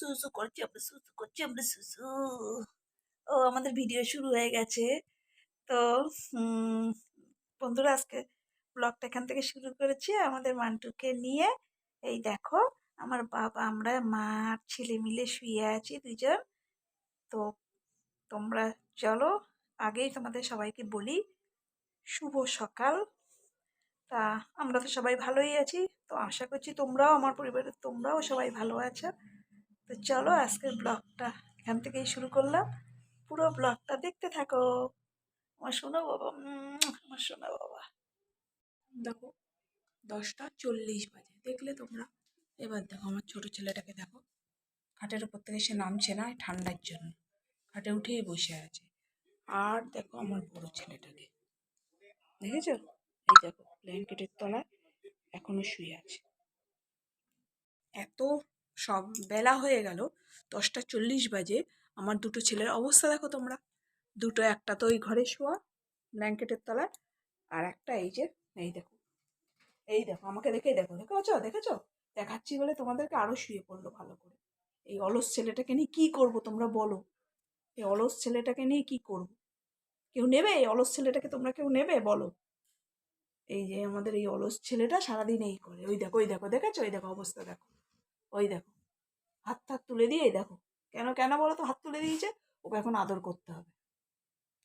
সুসু করছি, আমরা সুসু করছি, আমরা সুসু ও, আমাদের ভিডিও শুরু হয়ে গেছে। তো বন্ধুরা, আজকে ব্লগটা এখান থেকে শুরু করেছি আমাদের মান্টুকে নিয়ে। এই দেখো, আমার বাবা, আমরা, মা আর ছেলে মিলে শুয়ে আছি দুজন তো, তোমরা চলো, আগেই তোমাদের সবাইকে বলি, শুভ সকাল। তা, আমরা তো সবাই ভালোই আছি। তো, আশা করছি তোমরাও, আমার পরিবারের তোমরাও সবাই ভালো আছো। তো চলো আজকের ব্লগটা এখান থেকেই শুরু করলাম। পুরো ব্লগটা দেখতে থাকো। আমার শোনো বাবা আমার শোনো বাবা। দেখো, দশটা চল্লিশ বাজে। দেখলে তোমরা, এবার দেখো আমার ছোট ছেলেটাকে দেখো। খাটের উপর থেকে সে নামছে না ঠান্ডার জন্য। খাটে উঠেই বসে আছে। আর দেখো আমার বড় ছেলেটাকে। দেখেছ? এই দেখো ব্ল্যাঙ্কেটের তলায় এখনও শুয়ে আছে। এত সব বেলা হয়ে গেল, দশটা চল্লিশ বাজে। আমার দুটো ছেলের অবস্থা দেখো তোমরা। দুটো একটা তো ওই ঘরে শোয়া, ব্ল্যাঙ্কেটের তলায়, আর একটা এই যে, এই দেখো। এই দেখো, আমাকে দেখেই দেখো, দেখেছ? দেখেছ? দেখাচ্ছি বলে তোমাদেরকে আরও শুয়ে পড়ল ভালো করে। এই অলস ছেলেটাকে নিয়ে কি করব তোমরা বলো? এই অলস ছেলেটাকে নিয়ে কি করব? কেউ নেবে? এই অলস ছেলেটাকে তোমরা কেউ নেবে? বলো। এই যে আমাদের এই অলস ছেলেটা সারাদিন এই করে। ওই দেখো ওই দেখো, দেখেছ? ওই দেখো অবস্থা দেখো। ওই দেখো, হাত হাত তুলে দিয়ে এই দেখো। কেন কেন বলো তো? হাত তুলে দিয়েছে, ওকে এখন আদর করতে হবে।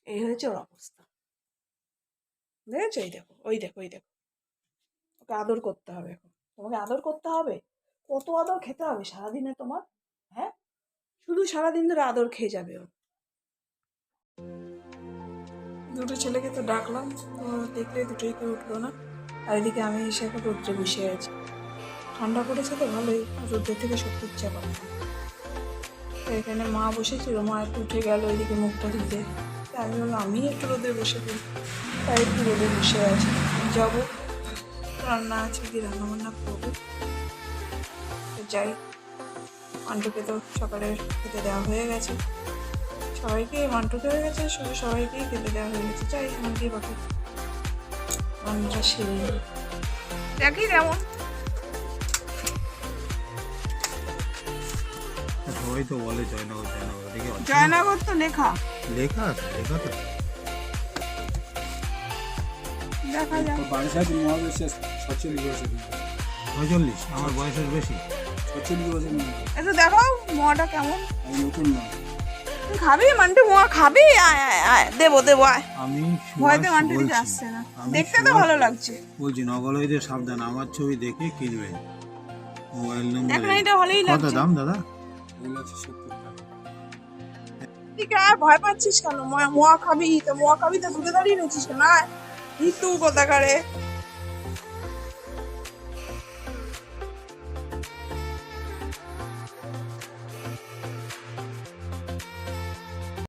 এই হয়েছে ওর অবস্থা। দেখেছ এই দেখো, ওই দেখো ওই দেখো। ওকে আদর করতে হবে এখন। তোমাকে আদর করতে হবে? কত আদর খেতে হবে সারাদিনে তোমার? হ্যাঁ? শুধু সারাদিন ধরে আদর খেয়ে যাবে ও। দুটো ছেলেকে তো ডাকলাম দেখলে দুটোই কেউ উঠল না। আর এদিকে আমি এসে এখন রোদ্রে বসে আছি। ঠান্ডা পড়েছে তো ভালোই রোদ্রের থেকে সত্যি ইচ্ছা করে। তো এখানে মা বসেছিল, মা একটু উঠে গেল ওইদিকে মুখটা তাই আমি বললাম আমি একটু রোদে বসে পড়ি। তাই একটু রোদে বসে আছি। যাব। রান্না আছে কি রান্না বান্না করব যাই, মান্টুকে তো সকালে খেতে দেওয়া হয়ে গেছে। সবাইকে মান্টুকে হয়ে গেছে সবাইকেই খেতে দেওয়া হয়ে গেছে। যাই আমাকে বাকি রান্নাটা সেরে। দেখি কেমন। সবাই তো বলে জয়নগর জয়নগর না? জয়নগর তো লেখা। লেখা আছে লেখা তো। দেখা যাক। বছর। আমার বয়সের বেশি। বছর একটু দেখো মোয়াটা কেমন। নতুন না। খাবি? মান্টু মোয়া খাবি? আয় আয় আয় দেবো দেবো আয়। আমি ভয়তে মান্টু দিকে আসছে না। দেখতে তো ভালো লাগছে। বলছি নগলইদের সাবধান আমার ছবি দেখে কিনবেন মোবাইল দেখ নম্বর। না এটা ভালোই কত দাম দাদা? ঠিক আর ভয় পাচ্ছিস কেন? মোয়া খাবি তো মোয়া খাবি তো দূরে দাঁড়িয়ে রয়েছিস না মৃত্যু কোথাকারে